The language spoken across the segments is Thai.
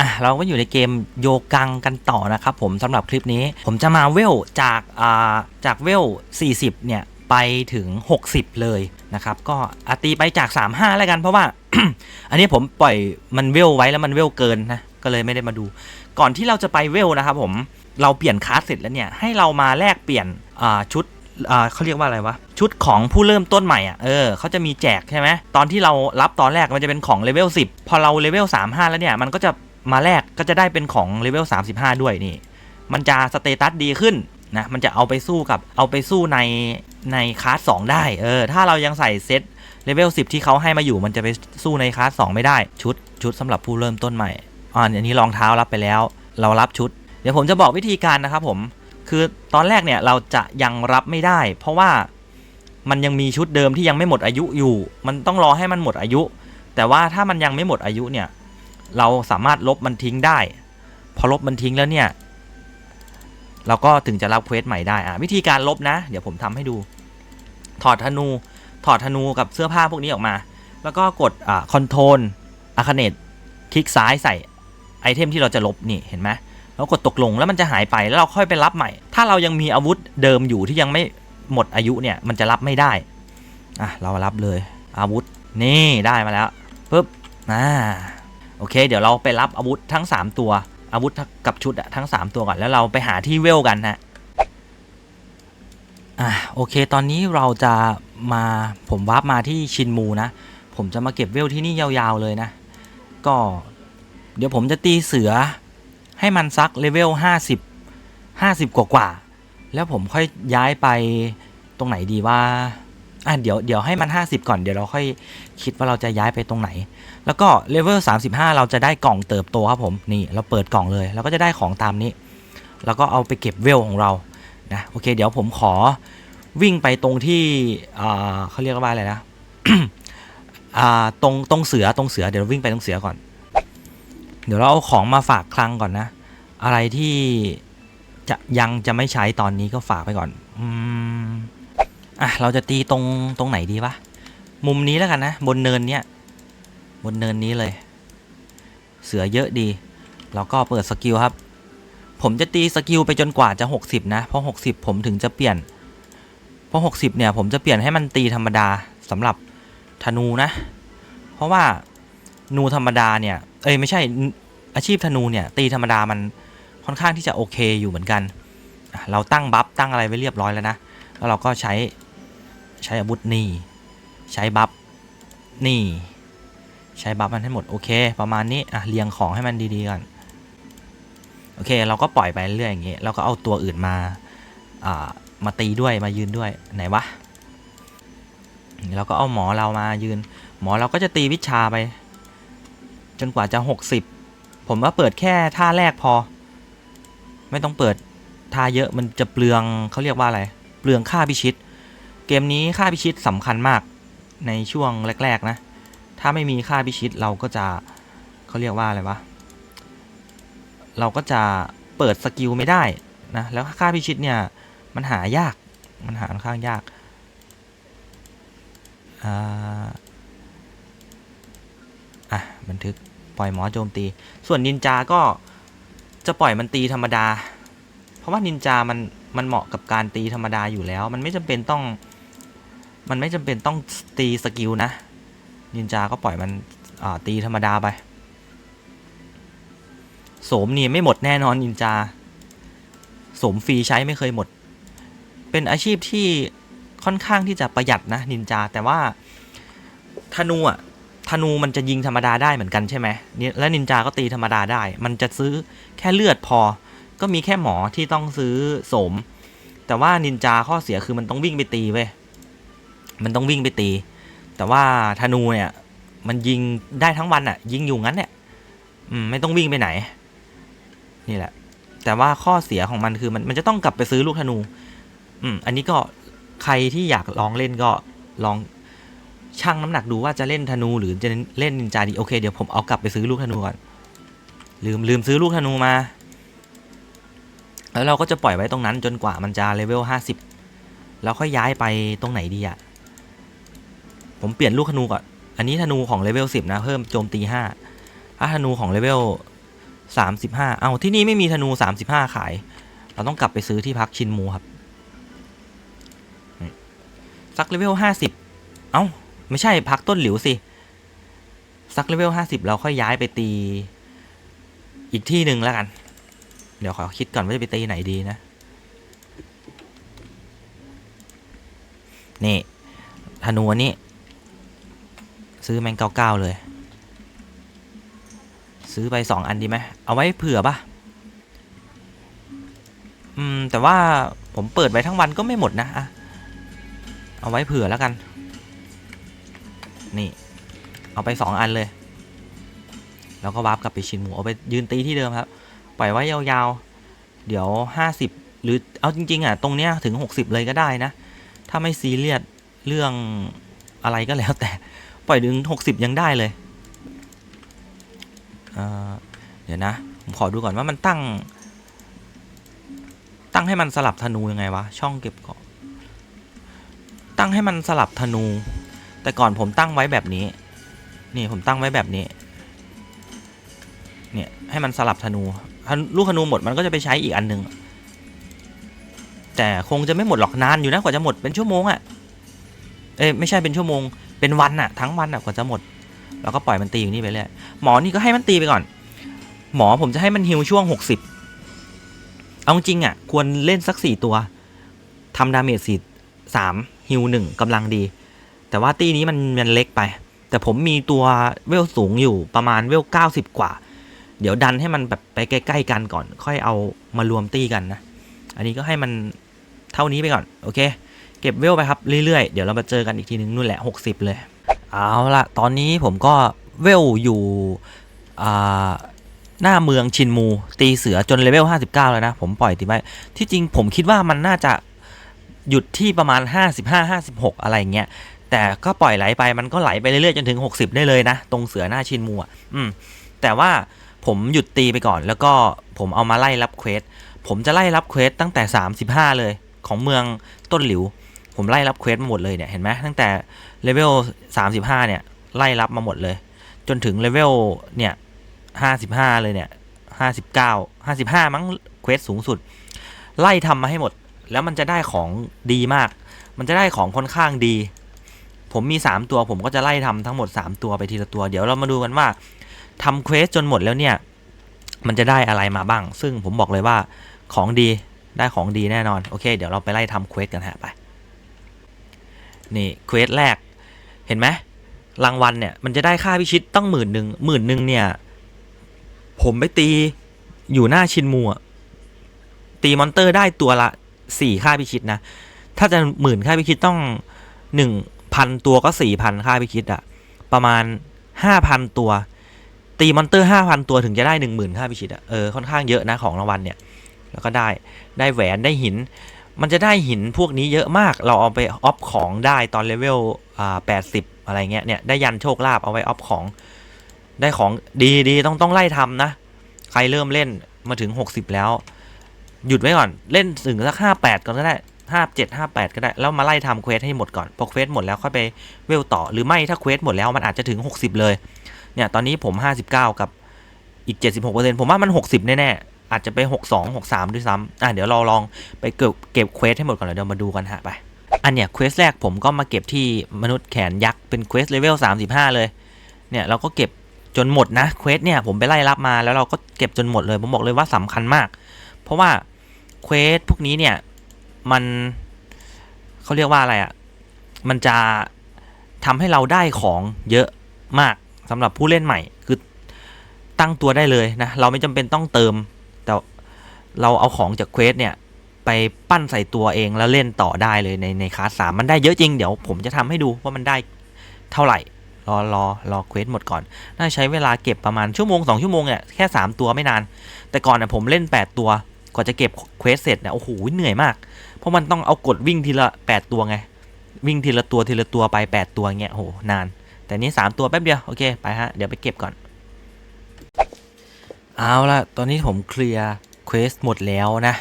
อะเราก็อยู่ในเกมโยกังกันต่อนะครับผมสำหรับคลิปนี้ ผมจะมาเวลจากอ่าจากเวล 40 เนี่ย ไปถึง 60 เลยนะครับ ก็อตีไปจาก 35 แล้วกันเพราะว่า อันนี้ผมปล่อยมันเวลไว้แล้วมันเวลเกินนะ ก็เลยไม่ได้มาดู ก่อนที่เราจะไปเวลนะครับผมเราเปลี่ยนคลาสเสร็จแล้วเนี่ย ให้เรามาแลกเปลี่ยนชุดเขาเรียกว่าอะไรวะ ชุดของผู้เริ่มต้นใหม่อะเออเขาจะมีแจกใช่ไหมตอนที่เรารับตอนแรกมันจะเป็นของเลเวล10 พอเราเลเวล35 แล้วเนี่ย มันก็จะ มาแลกก็จะได้เป็นของเลเวล 35 ด้วยนี่ มันจะสเตตัสดีขึ้นนะ มันจะเอาไปสู้กับเอาไปสู้ในในคลาสสองได้ เออ ถ้าเรายังใส่เซตเลเวล 10 ที่เขาให้มาอยู่มันจะไปสู้ในคลาสสองไม่ได้ ชุดชุดสำหรับผู้เริ่มต้นใหม่อ่าอันนี้รองเท้ารับไปแล้ว เรารับชุด เดี๋ยวผมจะบอกวิธีการนะครับผม คือตอนแรกเนี่ยเราจะยังรับไม่ได้ เพราะว่ามันยังมีชุดเดิมที่ยังไม่หมดอายุอยู่ มันต้องรอให้มันหมดอายุ แต่ว่าถ้ามันยังไม่หมดอายุเนี่ย เราสามารถลบมันทิ้งได้ พอลบมันทิ้งแล้วเนี่ย เราก็ถึงจะรับเควสใหม่ได้อะวิธีการลบนะ เดี๋ยวผมทำให้ดู ถอดธนู ถอดธนูกับเสื้อผ้าพวกนี้ออกมา แล้วก็กดอ่าคอนโทรลอะคเนตคลิกซ้ายใส่ไอเทมที่เราจะลบนี่เห็นไหมแล้วกดตกลงแล้วมันจะหายไปแล้วเราค่อยไปรับใหม่ ถ้าเรายังมีอาวุธเดิมอยู่ที่ยังไม่หมดอายุเนี่ยมันจะรับไม่ได้อะเรารับเลย อาวุธนี่ได้มาแล้วปุ๊บอ่า โอเค เดี๋ยวเราไปรับอาวุธทั้ง 3 ตัว อาวุธกับชุดทั้ง 3 ตัวก่อนแล้วเราไปหาที่เวลกันนะอะโอเค ตอนนี้เราจะมาผมวาร์ปมาที่ชินมูนะ ผมจะมาเก็บเวลที่นี่ยาวๆเลยนะ ก็เดี๋ยวผมจะตีเสือให้มันซักเลเวล50 50 กว่ากว่าๆแล้วผมค่อยย้ายไปตรงไหนดีว่าอะเดี๋ยวเดี๋ยวให้มัน 50 ก่อนเดี๋ยวเราค่อยคิดว่าเราจะย้ายไปตรงไหน แล้วก็เลเวล35 เราจะได้กล่องเติบโตครับผมนี่เราเปิดกล่องเลยเราก็จะได้ของตามนี้ แล้วก็เอาไปเก็บเวลของเรานะโอเค เดี๋ยวผมขอวิ่งไปตรงที่เขาเรียกว่าอะไรนะตรงตรงเสือตรงเสือเดี๋ยววิ่งไปตรงเสือก่อน เดี๋ยวเราเอาของมาฝากคลังก่อนนะ อะไรที่จะยังจะไม่ใช้ตอนนี้ก็ฝากไปก่อนอืมอะเราจะตีตรงตรงไหนดีวะมุมนี้แล้วกันนะ บนเนินเนี้ย บนเนินนี้เลย เสือเยอะดี แล้วก็เปิดสกิลครับ ผมจะตีสกิลไปจนกว่าจะ 60 นะ เพราะ 60 ผมถึงจะเปลี่ยน เพราะ 60 เนี่ย ผมจะเปลี่ยนให้มันตีธรรมดาสำหรับธนูนะ เพราะว่านูธรรมดาเนี่ย เอ้ยไม่ใช่อาชีพธนูเนี่ย ตีธรรมดามันค่อนข้างที่จะโอเคอยู่เหมือนกัน เราตั้งบัฟตั้งอะไรไว้เรียบร้อยแล้วนะ แล้วเราก็ใช้ใช้อาวุธนี่ ใช้บัฟนี่ ใช้บัฟมันให้หมดโอเค ประมาณนี้อะเรียงของให้มันดีๆก่อนโอเค เราก็ปล่อยไปเรื่อยอย่างเงี้แล้วก็เอาตัวอื่นมาอ่ามาตีด้วยมายืนด้วยไหนวะเราก็เอาหมอเรามายืน หมอเราก็จะตีวิชาไป จนกว่าจะ 60 ผมว่าเปิดแค่ท่าแรกพอ ไม่ต้องเปิดท่าเยอะมันจะเปลืองเขาเรียกว่าอะไร เปลืองค่าพิชิต เกมนี้ค่าพิชิตสำคัญมากในช่วงแรก ๆ นะ ถ้าไม่มีค่าพิชิตเราก็จะเขาเรียกว่าอะไรวะ เราก็จะเปิดสกิลไม่ได้นะ แล้วค่าพิชิตเนี่ย มันหายาก มันหาค่อนข้างยากอ่าอะบันทึกปล่อยหมอโจมตี ส่วนนินจาก็จะปล่อยมันตีธรรมดา เพราะว่านินจามันมันเหมาะกับการตีธรรมดาอยู่แล้ว มันไม่จำเป็นต้อง มันไม่จำเป็นต้องตีสกิลนะ นินจาก็ปล่อยมันตีธรรมดาไปโสมนี่ไม่หมดแน่นอนนินจาโสมฟรีใช้ไม่เคยหมด เป็นอาชีพที่ค่อนข้างที่จะประหยัดนะนินจา แต่ว่าธนูอะธนูมันจะยิงธรรมดาได้เหมือนกันใช่ไหมและนินจาก็ตีธรรมดาได้ มันจะซื้อแค่เลือดพอ ก็มีแค่หมอที่ต้องซื้อโสม แต่ว่านินจาข้อเสียคือมันต้องวิ่งไปตีเว้ยมันต้องวิ่งไปตี แต่ว่าธนูเนี่ยมันยิงได้ทั้งวันอะ่ะ ยิงอยู่งั้นเนี่ยอืมไม่ต้องวิ่งไปไหน นี่แหละ แต่ว่าข้อเสียของมันคือมันมันจะต้องกลับไปซื้อลูกธนู อืม อันนี้ก็ใครที่อยากลองเล่นก็ลองชั่งน้ำหนักดูว่าจะเล่นธนู หรือจะเล่นนินจาดีโอเคเดี๋ยวผมเอากลับไปซื้อลูกธนูก่อนลืมลืมซื้อลูกธนูมา แล้วเราก็จะปล่อยไว้ตรงนั้นจนกว่ามันจะเลเวลห้าสิบแล้วค่อยย้ายไปตรงไหนดีอะ ผมเปลี่ยนลูกธนูก่อน อันนี้ธนูของเลเวลสิบนะ เพิ่มโจมตีห้าถ้าธนูของเลเวลสามสิบห้าเอาที่นี่ไม่มีธนูสามสิบห้าขาย เราต้องกลับไปซื้อที่พักชินมูครับ สักเลเวลห้าสิบเอ้า ไม่ใช่พักต้นหลิวสิ สักเลเวลห้าสิบเราค่อยย้ายไปตี อีกที่หนึ่งแล้วกัน เดี๋ยวขอคิดก่อนว่าจะไปตีไหนดีนะ นี่ธนูนนี้ ซื้อแมงเก้าเก้าเลย ซื้อไปสองอันดีไหมเอาไว้เผื่อปะอืม แต่ว่าผมเปิดไว้ทั้งวันก็ไม่หมดนะอะเอาไว้เผื่อแล้วกัน นี่ เอาไปสองอันเลย แล้วก็วาร์ปกลับไปชินหมูเอาไปยืนตีที่เดิมครับ ปล่อยไว้ยาวๆ เดี๋ยวห้าสิบหรือเอาจริง ๆ อะ ตรงเนี้ยถึงหกสิบเลยก็ได้นะ ถ้าไม่ซีเรียสเรื่องอะไรก็แล้วแต่ ปล่อยถึงหกสิบยังได้เลยเเดี๋ยวนะ ผมขอดูก่อนว่ามันตั้ง ตั้งให้มันสลับธนูยังไงวะ ช่องเก็บของตั้งให้มันสลับธนู แต่ก่อนผมตั้งไว้แบบนี้ นี่ผมตั้งไว้แบบนี้ เนี่ยให้มันสลับธนู ลูกธนูหมดมันก็จะไปใช้อีกอันหนึ่งแต่คงจะไม่หมดหรอกนานอยู่นะกว่าจะหมดเป็นชั่วโมงอะ่ะ เอ้ไม่ใช่เป็นชั่วโมง เป็นวันอะทั้งวันอะกว่าจะหมดแล้วก็ปล่อยมันตีอยู่นี่ไปเรื่อยหมอนี่ก็ให้มันตีไปก่อน หมอผมจะให้มันฮิวช่วงหกสิบเอาจริงอะควรเล่นสักสี่ตัวทำดาเมจสี่สามฮิวหนึ่งกำลังดี แต่ว่าตีนี้มันมันเล็กไป แต่ผมมีตัวเวลสูงอยู่ประมาณเวลเก้าสิบกว่า เดี๋ยวดันให้มันแบบไปใกล้ๆกันก่อน ค่อยเอามารวมตีกันนะ อันนี้ก็ให้มันเท่านี้ไปก่อน โอเค เก็บเวลไปครับเรื่อยๆ เดี๋ยวเรามาเจอกันอีกทีนึงนู่นแหละ 60 เลย เอาละตอนนี้ผมก็เวลอยู่หน้าเมืองชินมู ตีเสือจนเลเวล 59 แล้วนะ ผมปล่อยตีไว้ที่จริงผมคิดว่ามันน่าจะหยุดที่ประมาณ 55 56 อะไรเงี้ยแต่ก็ปล่อยไหลไปมันก็ไหลไปเรื่อยๆ จนถึง 60 ได้เลยนะ ตรงเสือหน้าชินมูอะอืมแต่ว่าผมหยุดตีไปก่อน แล้วก็ผมเอามาไล่รับเควสผมจะไล่รับเควสตั้งแต่ 35 เลยของเมืองต้นหลิว ผมไล่รับเควสมาหมดเลยเนี่ยเห็นไหมตั้งแต่เลเวล35 เนี่ย ไล่รับมาหมดเลย จนถึงเลเวลเนี่ย 55 เลยเนี่ย 59 55 มั้งเควสสูงสุด ไล่ทำมาให้หมด แล้วมันจะได้ของดีมาก มันจะได้ของค่อนข้างดี ผมมี 3 ตัวผมก็จะไล่ทำทั้งหมด 3 ตัวไปทีละตัว เดี๋ยวเรามาดูกันว่าทำเควสจนหมดแล้วเนี่ย มันจะได้อะไรมาบ้าง ซึ่งผมบอกเลยว่าของดีได้ของดีแน่นอน โอเค เดี๋ยวเราไปไล่ทำเควสกันฮะไป นี่เควสแรก เห็นไหมรางวัลเนี่ยมันจะได้ค่าพิชิตต้องหมื่นหนึ่งหมื่นหนึ่งเนี่ย ผมไปตีอยู่หน้าชินมูอะตีมอนเตอร์ได้ตัวละสี่ค่าพิชิตนะ ถ้าจะหมื่นค่าพิชิตต้องหนึ่งพันตัวก็สี่พันค่าพิชิตอะประมาณห้าพันตัว ตีมอนเตอร์ห้าพันตัวถึงจะได้หนึ่งหมื่นค่าพิชิตอะเออค่อนข้างเยอะนะของรางวัลเนี่ย แล้วก็ได้ได้แหวนได้หิน มันจะได้หินพวกนี้เยอะมาก เราเอาไปออฟของได้ตอนเลเวลอ่าแปดสิบอะไรเงี้ย เนี่ย ได้ยันโชคลาภเอาไว้ออฟของ ได้ของดีดีต้องต้องไล่ทำนะ ใครเริ่มเล่นมาถึงหกสิบแล้ว หยุดไว้ก่อน เล่นถึงสักห้าแปดก่อนก็ได้ห้าเจ็ดห้าแปดก็ได้ แล้วมาไล่ทำเควสให้หมดก่อน พอเควสหมดแล้วค่อยไปเวลต่อ หรือไม่ถ้าเควสหมดแล้วมันอาจจะถึงหกสิบเลย เนี่ย ตอนนี้ผมห้าสิบเก้ากับอีกเจ็ดสิบหกเปอร์เซ็นผมว่ามันหกสิบแน่ๆ อาจจะไปหกสองหกสามด้วยซ้ำอะเดี๋ยวเราลองไปเก็บเก็บเควสให้หมดก่อนเลยเดี๋ยวมาดูกันฮะไป อันเนี้ยเควสแรกผมก็มาเก็บที่มนุษย์แขนยักษ์เป็นเควสเลเวล35 เลย เนี่ยเราก็เก็บจนหมดนะเควสเนี่ยผมไปไล่รับมาแล้วเราก็เก็บจนหมดเลย ผมบอกเลยว่าสำคัญมาก เพราะว่าเควสพวกนี้เนี่ยมันเขาเรียกว่าอะไรอะ่ะมันจะทำให้เราได้ของเยอะมากสำหรับผู้เล่นใหม่คือตั้งตัวได้เลยนะเราไม่จำเป็นต้องเติม เราเอาของจากเควสเนี่ยไปปั้นใส่ตัวเองแล้วเล่นต่อได้เลยในในคลาสสามมันได้เยอะจริง เดี๋ยวผมจะทำให้ดูว่ามันได้เท่าไหร่ รอรอรอเควสหมดก่อน น่าใช้เวลาเก็บประมาณชั่วโมงสองชั่วโมงเนี่ยแค่ 3 ตัวไม่นาน แต่ก่อนเนี่ยผมเล่น 8 ตัวกว่าจะเก็บเควสเสร็จเนี่ยโอ้โหเหนื่อยมาก เพราะมันต้องเอากดวิ่งทีละ 8 ตัวไง วิ่งทีละตัวทีละตัวไป 8 ตัวเงี้ยโอ้โหนาน แต่นี้ 3 ตัวแป๊บเดียวโอเคไปฮะเดี๋ยวไปเก็บก่อน เอาละตอนนี้ผมเคลียร์ เควสหมดแล้วนะ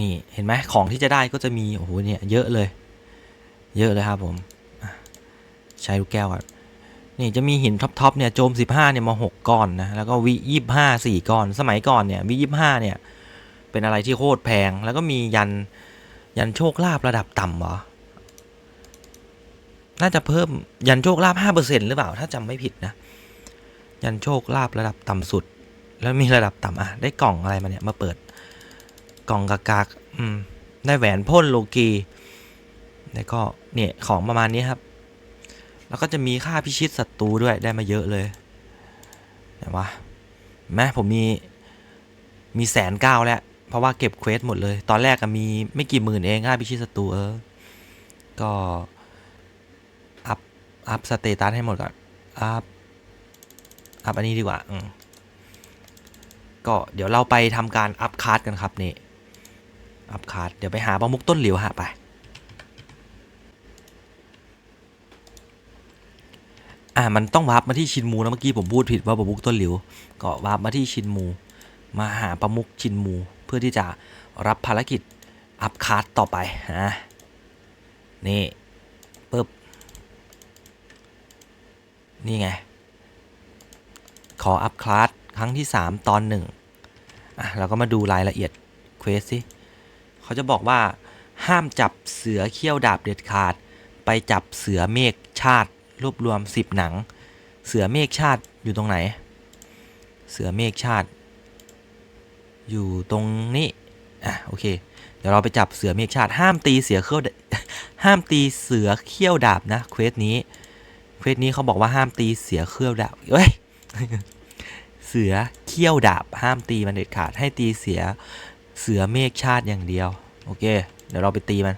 นี่เห็นไหมของที่จะได้ก็จะมีโอ้โหเนี่ยเยอะเลย เยอะเลยครับผมใช้ลูกแก้วก่อนนี่จะมีหินท็อปๆเนี่ยโจม 15เนี่ยมา 6 ก้อนนะแล้วก็วิ25 4ก้อน สมัยก่อนเนี่ยวิ25เนี่ยเป็นอะไรที่โคตรแพง แล้วก็มียันยันโชคลาภระดับต่ำเหรอ น่าจะเพิ่มยันโชคลาภ5%หรือเปล่า ถ้าจำไม่ผิดนะ ยันโชคลาภระดับต่ำสุด แล้วมีระดับต่ำอะ ได้กล่องอะไรมาเนี่ย มาเปิด กล่องกากากอืม ได้แหวนพ่นโลกี แล้วก็เนี่ยของประมาณนี้ครับ แล้วก็จะมีค่าพิชิตศัตรูด้วยได้มาเยอะเลยเห็นปะเห็นไหมผมมี มีแสนเก้าแล้ว เพราะว่าเก็บเควสหมดเลย ตอนแรกก็มีไม่กี่หมื่นเองค่าพิชิตศัตรูเออ ก็อัพอัพสเตตัสให้หมดก่อนอัพอัพอันนี้ดีกว่า อืม ก็เดี๋ยวเราไปทำการอัพคาร์ดกันครับนี่อัพคาร์ดเดี๋ยวไปหาประมุกต้นเหลิวฮะไปอ่ามันต้องวาร์ปมาที่ชินมูนะเมื่อกี้ผมพูดผิดว่าประมุกต้นหลิวก็วาร์ปมาที่ชินมู มาหาประมุกชินมู เพื่อที่จะรับภารกิจอัพคาร์ดต่อไปฮะนี่ปึ๊บนี่ไงขออัพคลาส ครั้งที่ 3 ตอนหนึ่งอะ เราก็มาดูรายละเอียดเควสสิเขาจะบอกว่า ห้ามจับเสือเขี้ยวดาบเด็ดขาด ไปจับเสือเมฆชาติ รวบรวม 10 หนัง เสือเมฆชาติอยู่ตรงไหน เสือเมฆชาติ อยู่ตรงนี้อะโอเค เดี๋ยวเราไปจับเสือเมฆชาติ ห้ามตีเสือเขี้ยวห้ามตีเสือเขี้ยวดาบนะเควสนี้เควสนี้เขาบอกว่าห้ามตีเสือเขี้ยวดาบเอ้ย เสือเขี้ยวดาบห้ามตีมันเด็ดขาดให้ตีเสือเสือเมฆชาติอย่างเดียว โอเค เดี๋ยวเราไปตีมัน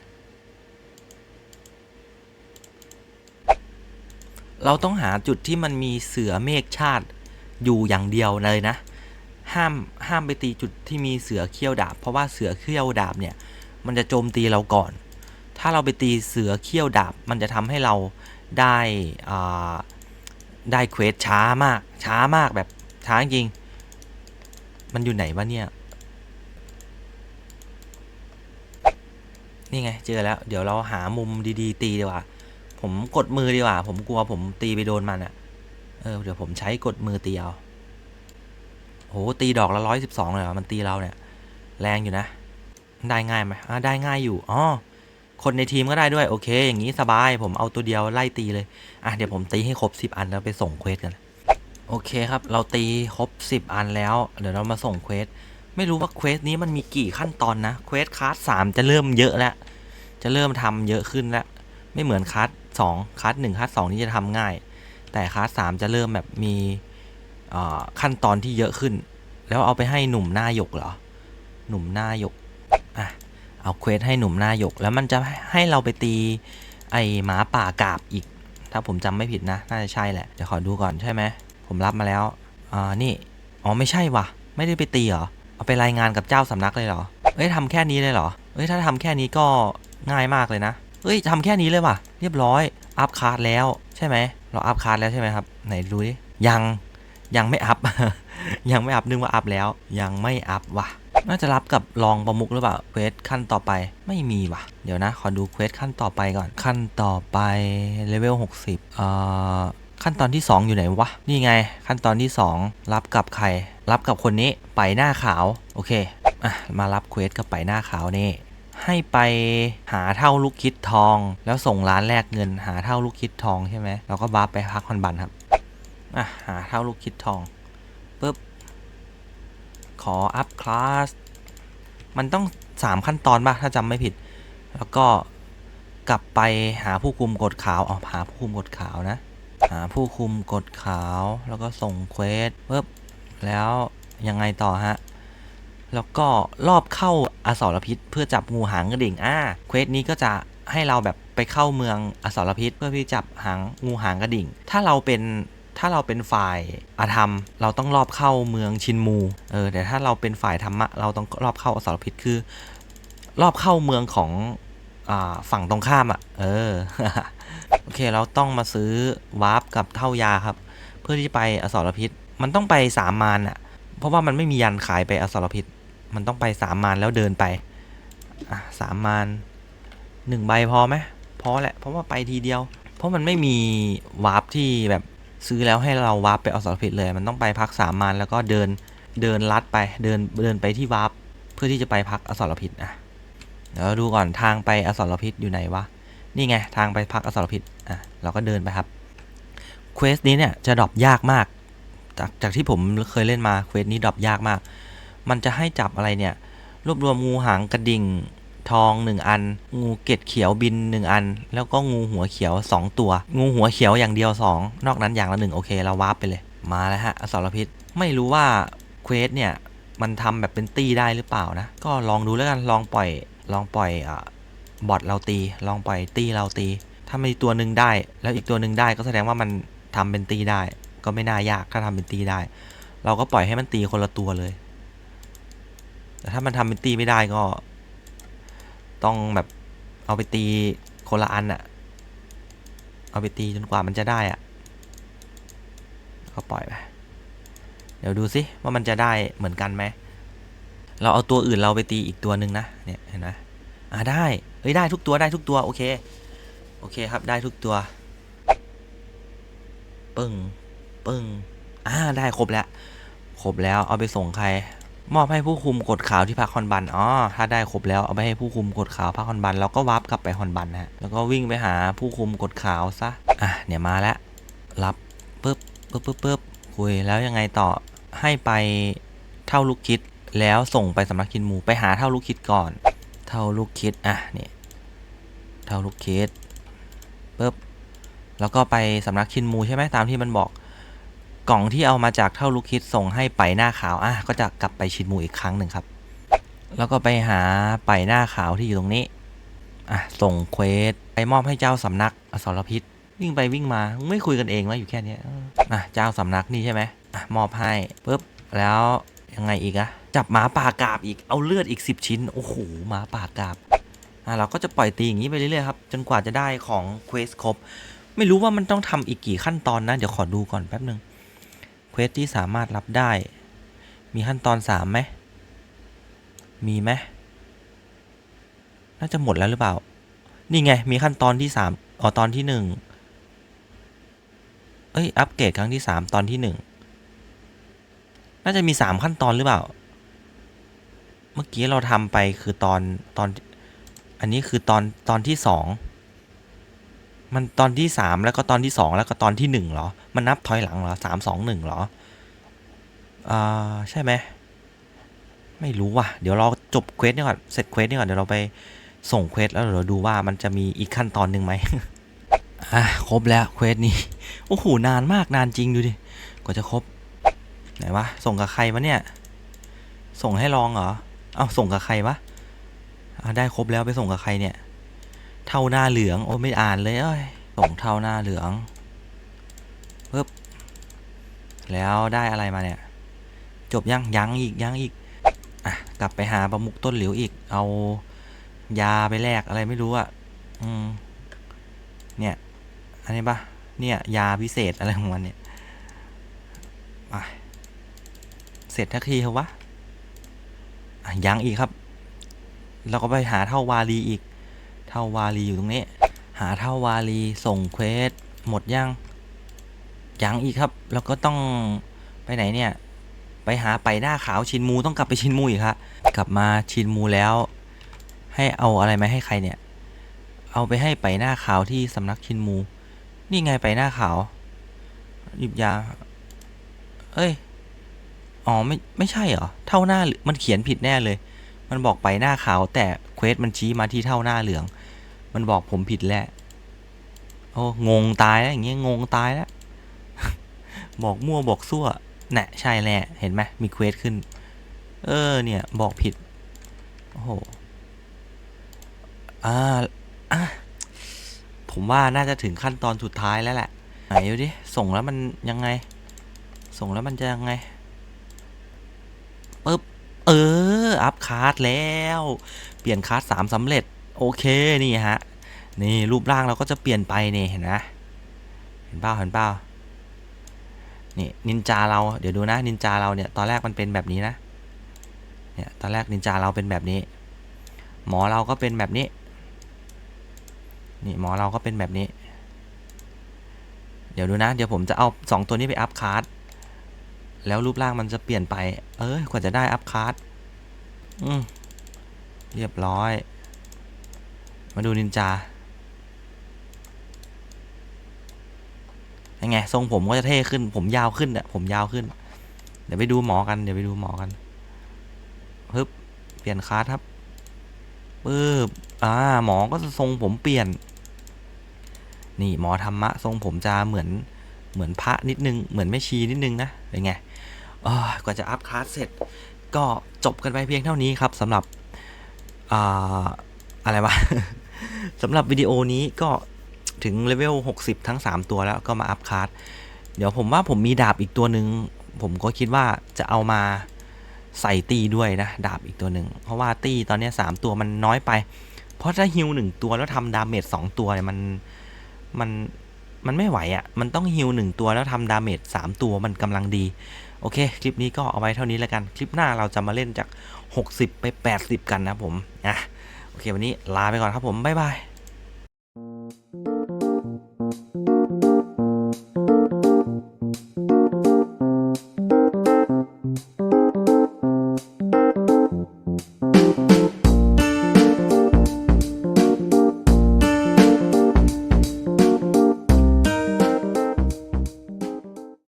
เราต้องหาจุดที่มันมีเสือเมฆชาติอยู่อย่างเดียวเลยนะ ห้ามห้ามไปตีจุดที่มีเสือเขี้ยวดาบ เพราะว่าเสือเขี้ยวดาบเนี่ย มันจะโจมตีเราก่อน ถ้าเราไปตีเสือเขี้ยวดาบ มันจะทำให้เราได้อ่าได้เควสช้ามากช้ามากแบบ ช้าจริง มันอยู่ไหนวะเนี่ย นี่ไง เจอแล้ว เดี๋ยวเราหามุมดีๆ ตีดีกว่า ผมกดมือดีกว่า ผมกลัวผมตีไปโดนมันอะเออ เดี๋ยวผมใช้กดมือตีเอาโห ตีดอกละร้อยสิบสองเลยเหรอ มันตีเราเนี่ย แรงอยู่นะ ได้ง่ายไหมอ่าได้ง่ายอยู่ อ๋อ คนในทีมก็ได้ด้วย โอเค อย่างนี้สบาย ผมเอาตัวเดียวไล่ตีเลย อะ เดี๋ยวผมตีให้ครบสิบอันแล้วไปส่งเควสกัน โอเคครับ เราตีครบสิบอันแล้ว เดี๋ยวเรามาส่งเควส ไม่รู้ว่าเควสนี้มันมีกี่ขั้นตอนนะ เควสคลาสสามจะเริ่มเยอะแล้ว จะเริ่มทำเยอะขึ้นแล้ว ไม่เหมือนคลาสสองคลาสหนึ่งคลาสสองนี่จะทำง่าย แต่คลาสสามจะเริ่มแบบมีขั้นตอนที่เยอะขึ้น แล้วเอาไปให้หนุ่มหน้าหยกเหรอ หนุ่มหน้าหยก อะ เอาเควสให้หนุ่มหน้าหยก แล้วมันจะให้เราไปตีไอหมาป่ากาบอีก ถ้าผมจำไม่ผิดนะ น่าจะใช่แหละ เดี๋ยวขอดูก่อนใช่ไหม ผมรับมาแล้วอ่านี่ อ๋อไม่ใช่ว่ะไม่ได้ไปตีเหรอ เอาไปรายงานกับเจ้าสำนักเลยเหรอ เอ้ยทำแค่นี้เลยเหรอ เอ้ยถ้าทำแค่นี้ก็ง่ายมากเลยนะ เอ้ยทำแค่นี้เลยว่ะ เรียบร้อย อัพคาร์ดแล้วใช่ไหม เราอัพคาร์ดแล้วใช่ไหมครับ ไหนดูดิยังยังไม่อัพ ยังไม่อัพนึกว่าอัพแล้ว ยังไม่อัพว่ะ น่าจะรับกับรองประมุกหรือเปล่าเควสขั้นต่อไปไม่มีว่ะ เดี๋ยวนะ ขอดูเควสขั้นต่อไปก่อน ขั้นต่อไปเลเวล60เอ่อ ขั้นตอนที่ 2 อยู่ไหนวะ นี่ไง ขั้นตอนที่ 2 รับกับใคร รับกับคนนี้ไปหน้าขาว โอเคอะมารับเควสกับไปหน้าขาวนี่ให้ไปหาเท่าลูกคิดทอง แล้วส่งร้านแลกเงิน หาเท่าลูกคิดทองใช่ไหมเราก็บัฟไปพักคอนบันครับอะหาเท่าลูกคิดทองปุ๊บขออัพคลาสมันต้อง 3 ขั้นตอนป่ะถ้าจำไม่ผิด แล้วก็กลับไปหาผู้คุมกฎขาวอ๋อหาผู้คุมกฎขาวนะ หาผู้คุมกฎขาวแล้วก็ส่งเควสปุ๊บแล้วยังไงต่อฮะ แล้วก็รอบเข้าอสรพิษ เพื่อจับงูหางกระดิ่งอ่าเควสนี้ก็จะให้เราแบบไปเข้าเมืองอสรพิษ เพื่อที่จับหางงูหางกระดิ่ง ถ้าเราเป็นถ้าเราเป็นฝ่ายอาธรรม เราต้องรอบเข้าเมืองชินมู เออแต่ถ้าเราเป็นฝ่ายธรรมะ เราต้องรอบเข้าอสรพิษคือ รอบเข้าเมืองของอฝั่งตรงข้ามอะ เออ โอเคเราต้องมาซื้อวาร์ปกับเท่ายาครับ เพื่อที่ไปอสรพิษ มันต้องไปสามมานอะเพราะว่ามันไม่มียันขายไปอสรพิษ มันต้องไปสามมานแล้วเดินไปอะสามมานหนึ่งใบพอไหมพอแหละเพราะว่าไปทีเดียว เพราะมันไม่มีวาร์ปที่แบบซื้อแล้วให้เราวาร์ปไปอสรพิษเลย มันต้องไปพักสามมันแล้วก็เดินเดินลัดไปเดินเดินไปที่วาร์ปเพื่อที่จะไปพักอสรพิษอะเดี๋ยวดูก่อนทางไปอสรพิษอยู่ไหนวะ นี่ไงทางไปพักอสรพิษอะเราก็เดินไปครับเควสนี้เนี่ยจะดรอปยากมาก จากจากที่ผมเคยเล่นมาเควสนี้ดรอปยากมาก มันจะให้จับอะไรเนี่ย รวบรวมงูหางกระดิ่งทองหนึ่งอัน งูเกล็ดเขียวบินหนึ่งอัน แล้วก็งูหัวเขียวสองตัว งูหัวเขียวอย่างเดียวสองนอกนั้นอย่างละหนึ่งโอเค เราวาร์ปไปเลย มาแล้วฮะอสรพิษไม่รู้ว่าเควสเนี่ย มันทำแบบเป็นตี้ได้หรือเปล่านะ ก็ลองดูแล้วกันลองปล่อยลองปล่อยอะ บอทเราตีลองปล่อยตีเราตี ถ้ามีตัวหนึ่งได้ แล้วอีกตัวหนึ่งได้ก็แสดงว่ามันทำเป็นตีได้ ก็ไม่น่ายากถ้าทำเป็นตีได้ เราก็ปล่อยให้มันตีคนละตัวเลย แต่ถ้ามันทำเป็นตีไม่ได้ก็ ต้องแบบเอาไปตีคนละอันอะเอาไปตีจนกว่ามันจะได้อะก็ปล่อยไปเดี๋ยวดูสิว่ามันจะได้เหมือนกันไหมเราเอาตัวอื่นเราไปตีอีกตัวหนึ่งนะเนี่ยเห็นไหม อ่าได้เฮ้ยได้ทุกตัวได้ทุกตัวโอเค โอเคครับได้ทุกตัว ปึ้งปึ้งอ่าได้ครบแล้ว ครบแล้วเอาไปส่งใคร มอบให้ผู้คุมกดข่าวที่พักฮอนบันอ๋อถ้าได้ครบแล้วเอาไปให้ผู้คุมกดข่าวพักฮอนบันแล้วก็วาร์ปกลับไปฮอนบันฮะแล้วก็วิ่งไปหาผู้คุมกดข่าวซะอะเนี่ยมาแล้วรับปึ๊บปึ๊บปึ๊บปึ๊บคุยแล้วยังไงต่อให้ไปเท่าลูกคิดแล้วส่งไปสำนักคินหมูไปหาเท่าลูกคิดก่อน เท่าลูกคิดอะเนี่ยเท่าลูกคิดปึ๊บแล้วก็ไปสำนักคินมูใช่ไหมตามที่มันบอกกล่องที่เอามาจากเท่าลูกคิดส่งให้ไปหน้าขาวอะก็จะกลับไปชินมูอีกครั้งหนึ่งครับ แล้วก็ไปหาไปหน้าขาวที่อยู่ตรงนี้อะส่งเควสไปมอบให้เจ้าสำนักอสรพิษวิ่งไปวิ่งมาไม่คุยกันเองวะอยู่แค่นี้อออะเจ้าสำนักนี่ใช่ไหมอะมอบให้ปุ๊บแล้วยังไงอีกอะ จับหมาป่ากาบอีกเอาเลือดอีก 10 ชิ้น โอ้โหหมาป่ากาบอะเราก็จะปล่อยตีอย่างนี้ไปเรื่อยๆครับจนกว่าจะได้ของเควสครบ ไม่รู้ว่ามันต้องทำอีกกี่ขั้นตอนนะ เดี๋ยวขอดูก่อนแป๊บหนึ่งเควสที่สามารถรับได้ มีขั้นตอนสามไหมมีไหมน่าจะหมดแล้วหรือเปล่า นี่ไง มีขั้นตอนที่สามอ๋อตอนที่หนึ่งเอ้ย อัปเกรดครั้งที่สามตอนที่หนึ่งน่าจะมีสามขั้นตอนหรือเปล่า มื่อกี้เราทำไปคือตอนตอน อันนี้คือตอนตอนที่สองมันตอนที่สามแล้วก็ตอนที่สองแล้วก็ตอนที่หนึ่งเหรอ มันนับถอยหลังเหรอสามสองหนึ่งเหรออ่าใช่ไหมไม่รู้ว่ะ เดี๋ยวเราจบเควสนี่ก่อนเสร็จเควสนี่ก่อนเดี๋ยวเราไปส่งเควสแล้วเดี๋ยวดูว่ามันจะมีอีกขั้นตอนหนึ่งไหมอะครบแล้วเควสนี้โอ้โหนานมากนานจริงดูดิกว่าจะครบไหนวะส่งกับใครวะเนี่ย ส่งให้ลองเหรอ เอาส่งกับใครวะอะได้ครบแล้วไปส่งกับใครเนี่ย เท่าหน้าเหลืองโอ้ไม่อ่านเลยเอ้ยส่งเท่าหน้าเหลืองปึ๊บแล้วได้อะไรมาเนี่ย จบยังยังอีกยังอีกอะกลับไปหาประมุกต้นเหลิวอีก เอายาไปแลกอะไรไม่รู้อะอืมเนี่ยอันนี้ปะเนี่ยยาพิเศษอะไรของมันเนี่ยไปเสร็จทักทีเถอวะ ยังอีกครับ เราก็ไปหาเท่าวาลีอีก เท่าวาลีอยู่ตรงนี้ หาเท่าวาลีส่งเควสหมดยังยังอีกครับ แล้วก็ต้องไปไหนเนี่ย ไปหาไปหน้าขาวชินมูต้องกลับไปชินมูอีกครับกลับมาชินมูแล้ว ให้เอาอะไรมาให้ใครเนี่ย เอาไปให้ไปหน้าขาวที่สำนักชินมู นี่ไงไปหน้าขาวหยิบยา เอ้ย อ๋อไม่ไม่ใช่เหรอเท่าหน้ามันเขียนผิดแน่เลย มันบอกไปหน้าขาวแต่เควสมันชี้มาที่เท่าหน้าเหลือง มันบอกผมผิดแล้วโอ้งงตายแล้วอย่างเงี้ยงงตายแล้วบอกมั่วบอกซั่วน่ะใช่แหละเห็นไหมมีเควสขึ้น เออเนี่ยบอกผิดโอ้โหอ่าอะผมว่าน่าจะถึงขั้นตอนสุดท้ายแล้วแหละไหนดูดิส่งแล้วมันยังไง ส่งแล้วมันจะยังไง ปึ๊บ เออ อัพคาร์ดแล้ว เปลี่ยนคาร์ดสามสำเร็จ โอเค นี่ฮะ นี่รูปร่างเราก็จะเปลี่ยนไปนี่เห็นไหมเห็นเปล่าเห็นเปล่านี่นินจาเราเดี๋ยวดูนะนินจาเราเนี่ยตอนแรกมันเป็นแบบนี้นะ เนี่ยตอนแรกนินจาเราเป็นแบบนี้ หมอเราก็เป็นแบบนี้ นี่หมอเราก็เป็นแบบนี้ เดี๋ยวดูนะ เดี๋ยวผมจะเอา 2 ตัวนี้ไปอัพคาร์ด แล้วรูปร่างมันจะเปลี่ยนไป เอ้ยกว่าจะได้อัพคาร์ดอืมเรียบร้อย มาดูนินจายังไงทรงผมก็จะเท่ขึ้น ผมยาวขึ้นเนี่ยผมยาวขึ้น เดี๋ยวไปดูหมอกัน เดี๋ยวไปดูหมอกันฮึบเปลี่ยนคาร์ดครับปึ๊บอ่าหมอก็จะทรงผมเปลี่ยน นี่หมอธรรมะ ทรงผมจะเหมือนเหมือนพระนิดนึง เหมือนแม่ชีนิดนึงนะเป็นไง กว่าจะอัพคลาสเสร็จ ก็จบกันไปเพียงเท่านี้ครับสำหรับอ่าอะไรวะสำหรับวิดีโอนี้ก็ถึงเลเวล 60 ทั้ง 3 ตัวแล้วก็มาอัพคลาสเดี๋ยวผมว่าผมมีดาบอีกตัวหนึ่งผมก็คิดว่าจะเอามาใส่ตีด้วยนะ ดาบอีกตัวหนึ่งเพราะว่าตีตอนนี้ยสามตัวมันน้อยไป เพราะถ้าฮิวหนึ่งตัวแล้วทำดาเมจสองตัวเนี่ยมันมันมันไม่ไหวอะ่ะ มันต้องฮิวหนึ่งตัวแล้วทำดาเมจสามตัวมันกำลังดี โอเค คลิปนี้ก็เอาไว้เท่านี้แล้วกัน คลิปหน้าเราจะมาเล่นจาก 60 ไป 80 กันนะผม อะ โอเค วันนี้ลาไปก่อนครับผม บ๊ายบาย